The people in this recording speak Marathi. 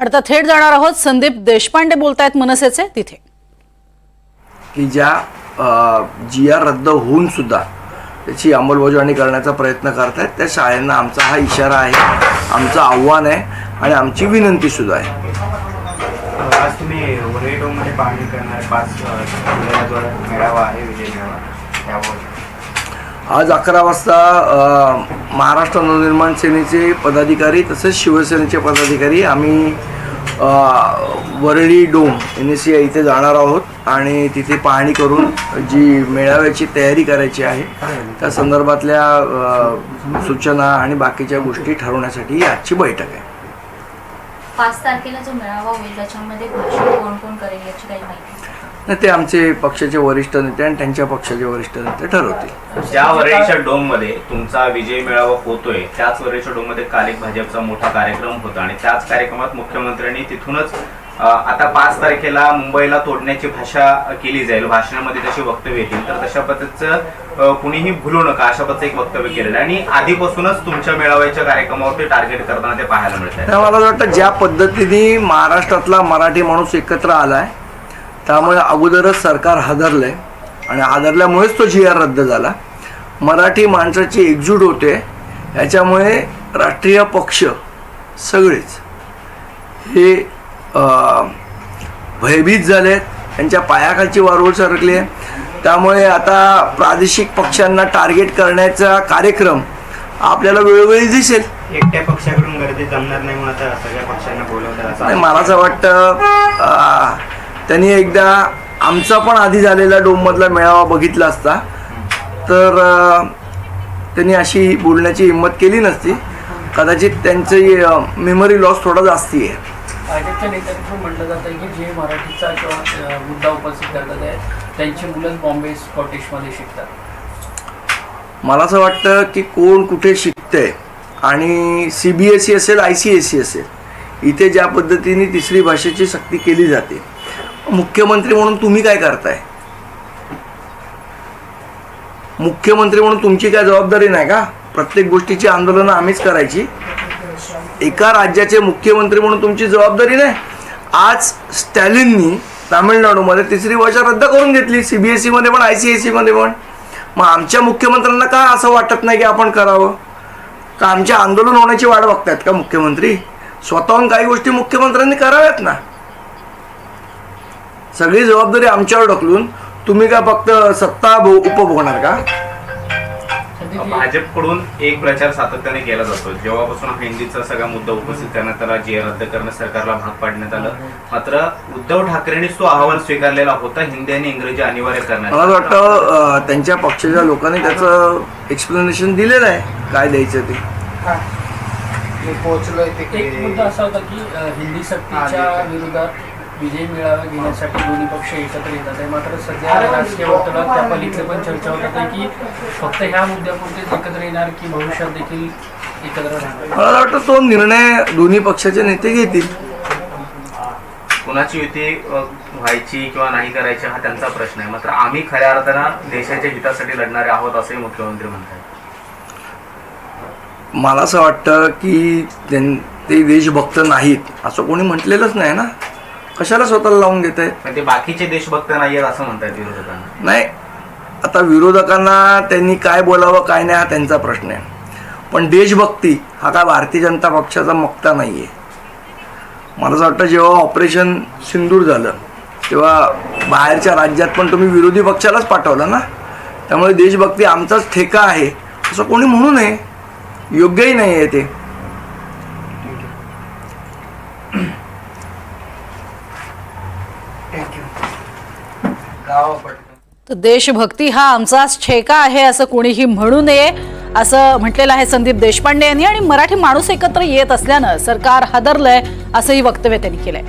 आता थेट जाणार आहोत संदीप देशपांडे बोलतायत मनसेचे तिथे. की ज्या जी आर रद्द होऊन सुद्धा त्याची अंमलबजावणी करण्याचा प्रयत्न करतायत त्या शाळांना आमचा हा इशारा आहे आमचं आव्हान आहे आणि आमची विनंती सुद्धा आहे. आज तुम्ही वरेडोमध्ये पाहणी करणार पाच अ, जिल्ह्याद्वारे मेळावा आहे विजय मेळावा त्यावर. आज अकरा वाजता महाराष्ट्र नवनिर्माण सेनेचे पदाधिकारी तसेच शिवसेनेचे पदाधिकारी आम्ही Worli dome N S C I इथे जाणार आहोत आणि तिथे पाहणी करून जी मेळाव्याची तयारी करायची आहे त्या संदर्भातल्या सूचना आणि बाकीच्या गोष्टी ठरवण्यासाठी आजची बैठक आहे. पाच तारखेला जो मेळावा होईल त्याच्यामध्ये भाषण कोण कोण करेल याची काही माहिती नाही, ते आमचे पक्षाचे वरिष्ठ नेते आणि त्यांच्या पक्षाचे वरिष्ठ नेते ठरवतील. ज्या वरळीच्या डोममध्ये तुमचा विजय मेळावा होतोय त्याच वरळीच्या डोममध्ये काल एक भाजपचा मोठा कार्यक्रम होता आणि त्याच कार्यक्रमात मुख्यमंत्र्यांनी तिथूनच आता पाच तारखेला मुंबईला तोडण्याची भाषा केली जाईल. भाषणामध्ये तशी वक्तव्य येतील तर तशा पद्धतीचं कुणीही भुलू नका अशा पद्धतीचं एक वक्तव्य केलेलं आहे. आणि आधीपासूनच तुमच्या मेळाव्याच्या कार्यक्रमावरती टार्गेट करताना ते पाहायला मिळत आहे. मला असं वाटतं ज्या पद्धतीने महाराष्ट्रातला मराठी माणूस एकत्र आलाय त्यामुळे अगोदरच सरकार हादरलंय आणि हादरल्यामुळेच तो जी आर रद्द झाला. मराठी माणसाची एकजूट होते याच्यामुळे राष्ट्रीय पक्ष सगळेच हे भयभीत झालेत त्यांच्या पायाखालची वारूळ सरकली आहे. त्यामुळे आता प्रादेशिक पक्षांना टार्गेट करण्याचा कार्यक्रम आपल्याला वेळोवेळी दिसेल. एकट्या पक्षाकडून गर्दी जमणार नाही म्हणून आता सगळ्या पक्षांना बोलवतात. मला असं वाटतं त्यांनी एकदा आमचा पण आधी झालेला डोममधला मेळावा बघितला असता. तर त्यांनी अशी बोलण्याची हिंमत केली नसती. कदाचित त्यांची मेमरी लॉस थोडा जास्ती आहे. भाजपच्या नेत्यांकडून म्हटलं जातं की जे मराठीचा किंवा अ, मुद्दा उपस्थित करतात आहे त्यांची मुलंच बॉम्बे स्कॉटिशमध्ये शिकतात. मला असं वाटतं की कोण कुठे शिकतंय आणि सी बी एस सी असेल आय सी एस सी असेल इथे ज्या पद्धतीने तिसरी भाषेची सक्ती केली जाते मुख्यमंत्री म्हणून तुम्ही काय करताय? मुख्यमंत्री म्हणून तुमची काय जबाबदारी नाही का? प्रत्येक गोष्टीची आंदोलनं आम्हीच करायची. एका राज्याचे मुख्यमंत्री म्हणून तुमची जबाबदारी नाही. आज स्टॅलिननी तामिळनाडूमध्ये तिसरी भाषा रद्द करून घेतली. सी बी एस सीमध्ये पण आय सी एस सीमध्ये पण. मग आमच्या मुख्यमंत्र्यांना का असं वाटत नाही की आपण करावं? का आमचे आंदोलन होण्याची वाट बघतायत का मुख्यमंत्री? स्वतःहून काही गोष्टी मुख्यमंत्र्यांनी कराव्यात ना. सगळी जबाबदारी आमच्यावर ढकलून तुम्ही काय फक्त सत्ता भो- उपभोगणार का? भाजपकडून एक प्रचार सातत्याने केला जातो जेव्हापासून हा हिंदीचा सगळा मुद्दा उपस्थित करण्यात आला जी रद्द करणं सरकारला भाग पाडण्यात आलं मात्र उद्धव ठाकरेंनीच तो अहवाल स्वीकारलेला होता. हिंदी आणि इंग्रजी अनिवार्य करण्यात मला वाटतं त्यांच्या पक्षाच्या लोकांनी त्याचं एक्सप्लेनेशन दिलेलं आहे. काय द्यायचं ते? एक मुद्दा असा होता की हिंदी सक्तीच्या विरोधात विजय मेळावा घेण्यासाठी दोन्ही पक्ष एकत्र येतात आहे. मात्र सध्या राजकीय वर्तुळात त्या पलीकडे पण चर्चा होत आहे की फक्त ह्या मुद्द्यापुरतेच एकत्र येणार की भविष्यात देखील एकत्र राहणार? मला वाटतं तो निर्णय दोन्ही पक्षाचे नेते घेतील. कुणाची युती व्हायची किंवा नाही करायची हा त्यांचा प्रश्न आहे. मात्र आम्ही खऱ्या अर्थानं देशाच्या हितासाठी लढणारे आहोत असंही मुख्यमंत्री म्हणतात मला असं वाटतं की त्यां- ते देशभक्त नाहीत असं कोणी म्हटलेलंच नाही ना? कशाला स्वतःला लावून घेत आहेत पण ते बाकीचे देशभक्त नाही आहेत असं म्हणतात विरोधकांना. नाही आता विरोधकांना त्यांनी काय बोलावं काय नाही हा त्यांचा प्रश्न आहे. पण देशभक्ती हा काय भारतीय जनता पक्षाचा मक्ता नाही आहे मला असं वाटतं जेव्हा ऑपरेशन सिंदूर झालं तेव्हा बाहेरच्या राज्यात पण तुम्ही विरोधी पक्षालाच पाठवलं ना? त्यामुळे देशभक्ती आमचाच ठेका आहे असं कोणी म्हणू नये. योग्यही नाही आहे ते. तर देशभक्ती हा आमचाच ठेका आहे असं कोणीही म्हणू नये असं म्हटलेलं आहे संदीप देशपांडे यांनी. आणि मराठी माणूस एकत्र येत असल्यानं सरकार हादरलंय असंही वक्तव्य त्यांनी केलंय.